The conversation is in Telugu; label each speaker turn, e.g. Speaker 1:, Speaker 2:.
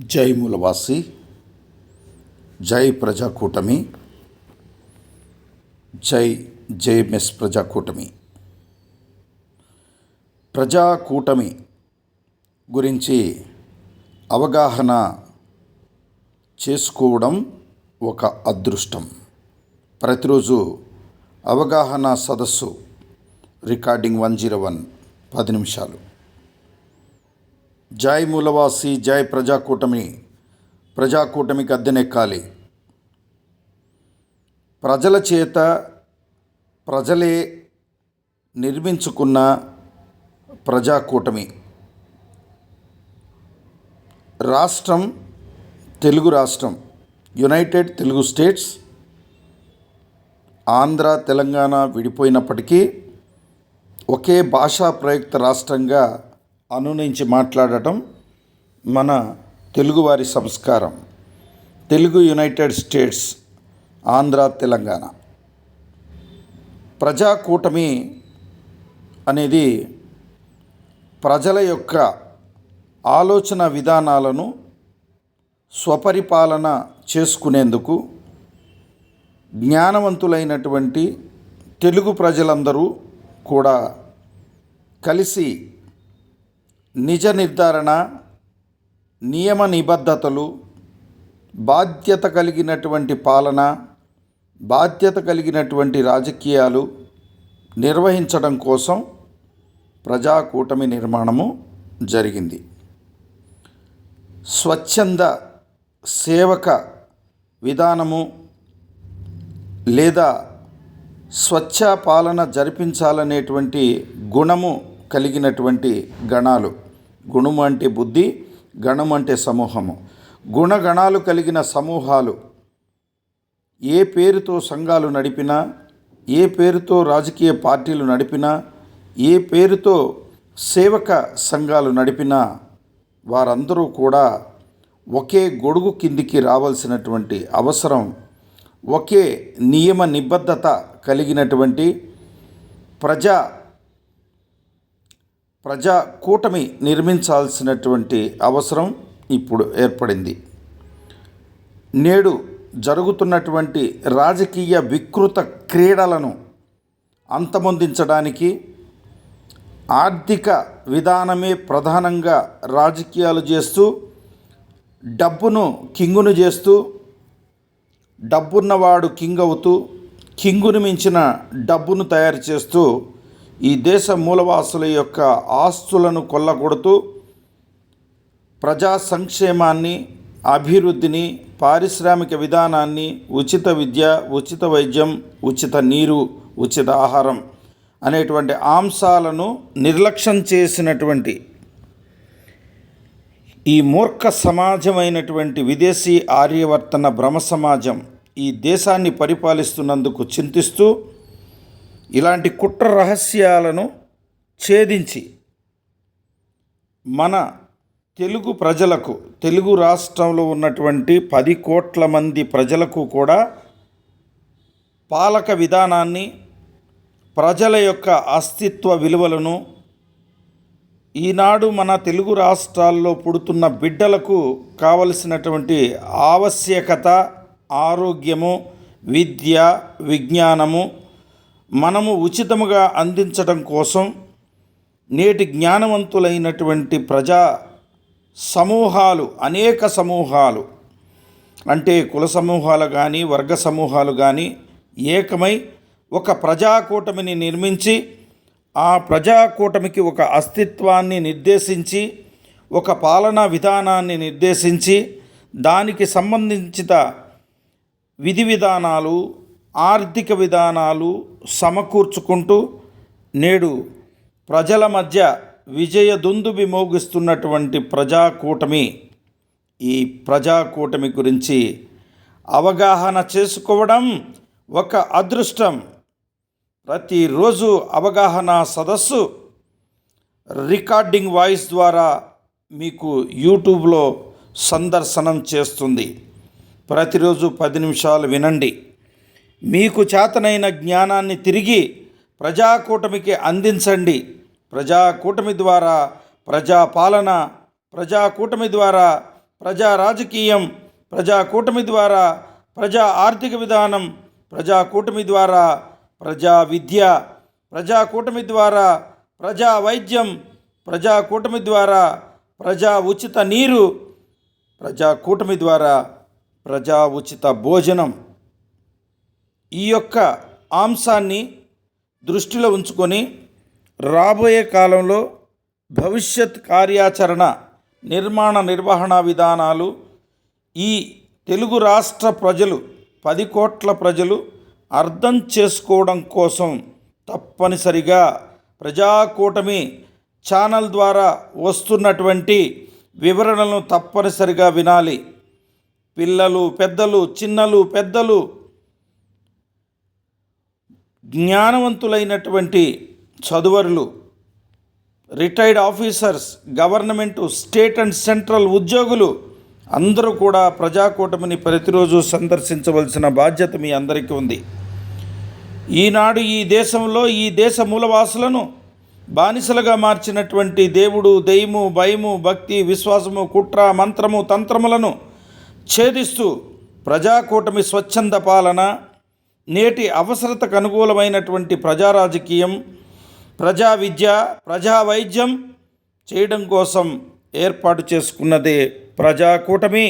Speaker 1: జై మూలవాసి జై ప్రజాకూటమి జై జేఎంఎస్ ప్రజాకూటమి. ప్రజాకూటమి గురించి అవగాహన చేసుకోవడం ఒక అదృష్టం. ప్రతిరోజు అవగాహన సదస్సు రికార్డింగ్ వన్ జీరో వన్ పది నిమిషాలు. జై మూలవాసి జై ప్రజాకూటమి. ప్రజాకూటమికి అద్దెనెక్కాలి. ప్రజల చేత ప్రజలే నిర్మించుకున్న ప్రజాకూటమి. రాష్ట్రం తెలుగు రాష్ట్రం. United Telugu states. Andhra Telangana విడిపోయినప్పటికీ ఒకే భాషా ప్రయుక్త రాష్ట్రంగా అనునించి మాట్లాడటం మన తెలుగువారి సంస్కారం. Telugu united states Andhra Telangana. Prajakutami అనేది ప్రజల యొక్క ఆలోచన విధానాలను స్వపరిపాలన చేసుకునేందుకు జ్ఞానవంతులైనటువంటి తెలుగు ప్రజలందరూ కూడా కలిసి నిజ నిర్ధారణ నియమ నిబద్ధతలు బాధ్యత కలిగినటువంటి పాలన బాధ్యత కలిగినటువంటి రాజకీయాలు నిర్వహించడం కోసం ప్రజాకూటమి నిర్మాణము జరిగింది. స్వచ్ఛంద సేవక విధానము లేదా స్వచ్ఛ పాలన జరిపించాలనేటువంటి గుణము కలిగినటువంటి గణాలు. గుణము అంటే బుద్ధి గణం అంటే సమూహము. గుణగణాలు కలిగిన సమూహాలు ఏ పేరుతో సంఘాలు నడిపినా ఏ పేరుతో రాజకీయ పార్టీలు నడిపినా ఏ పేరుతో సేవక సంఘాలు నడిపినా వారందరూ కూడా ఒకే గొడుగు కిందికి రావాల్సినటువంటి అవసరం ఒకే నియమ నిబద్ధత కలిగినటువంటి ప్రజా ప్రజా కూటమి నిర్మించాల్సినటువంటి అవసరం ఇప్పుడు ఏర్పడింది. నేడు జరుగుతున్నటువంటి రాజకీయ వికృత క్రీడలను అంతమొందించడానికి ఆర్థిక విధానమే ప్రధానంగా రాజకీయాలు చేస్తూ డబ్బును కింగును చేస్తూ డబ్బున్నవాడు కింగ్ అవుతూ కింగును మించిన డబ్బును తయారు చేస్తూ ఈ దేశ మూలవాసుల యొక్క ఆస్తులను కొల్లగొడుతూ ప్రజా సంక్షేమాన్ని అభివృద్ధిని పారిశ్రామిక విధానాన్ని ఉచిత విద్య ఉచిత వైద్యం ఉచిత నీరు ఉచిత ఆహారం అనేటువంటి అంశాలను నిర్లక్ష్యం చేసినటువంటి ఈ మూర్ఖ సమాజమైనటువంటి విదేశీ ఆర్యవర్తన భ్రమ సమాజం ఈ దేశాన్ని పరిపాలిస్తున్నందుకు చింతిస్తూ ఇలాంటి కుట్ర రహస్యాలను ఛేదించి మన తెలుగు ప్రజలకు తెలుగు రాష్ట్రంలో ఉన్నటువంటి పది కోట్ల మంది ప్రజలకు కూడా పాలక విధానాన్ని ప్రజల యొక్క అస్తిత్వ విలువలను ఈనాడు మన తెలుగు రాష్ట్రాల్లో పుడుతున్న బిడ్డలకు కావలసినటువంటి ఆవశ్యకత ఆరోగ్యము విద్య విజ్ఞానము మనము ఉచితముగా అందించడం కోసం నేటి జ్ఞానవంతులైనటువంటి ప్రజా సమూహాలు అనేక సమూహాలు అంటే కుల సమూహాలు కానీ వర్గ సమూహాలు కానీ ఏకమై ఒక ప్రజాకూటమిని నిర్మించి ఆ ప్రజాకూటమికి ఒక అస్తిత్వాన్ని నిర్దేశించి ఒక పాలనా విధానాన్ని నిర్దేశించి దానికి సంబంధించిన విధి విధానాలు ఆర్థిక విధానాలు సమకూర్చుకుంటూ నేడు ప్రజల మధ్య విజయ దుందుబి మోగిస్తున్నటువంటి ప్రజాకూటమి. ఈ ప్రజాకూటమి గురించి అవగాహన చేసుకోవడం ఒక అదృష్టం. ప్రతిరోజు అవగాహన సదస్సు రికార్డింగ్ వాయిస్ ద్వారా మీకు యూట్యూబ్లో సందర్శనం చేస్తుంది. ప్రతిరోజు పది నిమిషాలు వినండి. మీకు చేతనైన జ్ఞానాన్ని తిరిగి ప్రజాకూటమికి అందించండి. ప్రజాకూటమి ద్వారా ప్రజాపాలన ప్రజాకూటమి ద్వారా ప్రజా రాజకీయం ప్రజా కూటమి ద్వారా ప్రజా ఆర్థిక విధానం ప్రజా కూటమి ద్వారా ప్రజా విద్య ప్రజా కూటమి ద్వారా ప్రజా వైద్యం ప్రజా కూటమి ద్వారా ప్రజా ఉచిత నీరు ప్రజా కూటమి ద్వారా ప్రజా ఉచిత భోజనం. ఈ యొక్క అంశాన్ని దృష్టిలో ఉంచుకొని రాబోయే కాలంలో భవిష్యత్ కార్యాచరణ నిర్మాణ నిర్వహణ విధానాలు ఈ తెలుగు రాష్ట్ర ప్రజలు పది కోట్ల ప్రజలు అర్థం చేసుకోవడం కోసం తప్పనిసరిగా ప్రజాకూటమి ఛానల్ ద్వారా వస్తున్నటువంటి వివరణలను తప్పనిసరిగా వినాలి. పిల్లలు పెద్దలు చిన్నలు పెద్దలు జ్ఞానవంతులైనటువంటి చదువరులు retired officers government state and central ఉద్యోగులు అందరూ కూడా ప్రజాకూటమిని ప్రతిరోజు సందర్శించవలసిన బాధ్యత మీ అందరికీ ఉంది. ఈనాడు ఈ దేశంలో ఈ దేశ మూలవాసులను బానిసలుగా మార్చినటువంటి దేవుడు దెయ్యము భయము భక్తి విశ్వాసము కుట్ర మంత్రము తంత్రములను ఛేదిస్తూ ప్రజాకూటమి స్వచ్ఛంద పాలన నేటి అవసరతకు అనుకూలమైనటువంటి ప్రజా రాజకీయం ప్రజా విద్య ప్రజా వైద్యం చేయడం కోసం ఏర్పాటు చేసుకున్నదే ప్రజాకూటమి